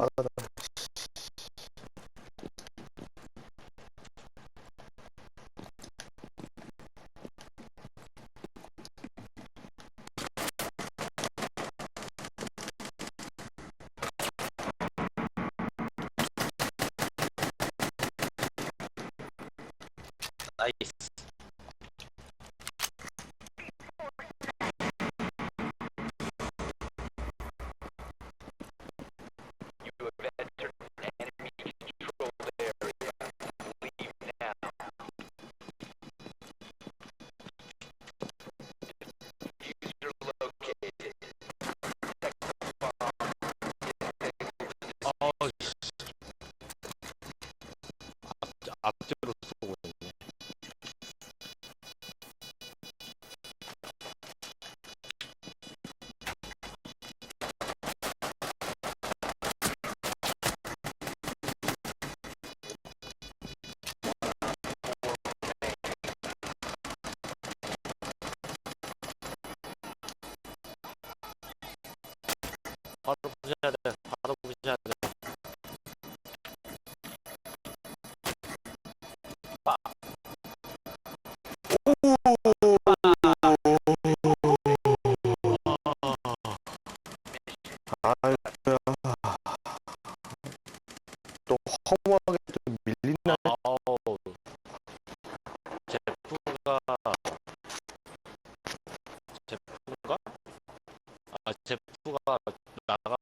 Father Nice. 앞, 앞뒤로 쏘고 있네. 바로 부셔야 돼. 바로 부셔야 돼. 아 제프가 아 제프가 나가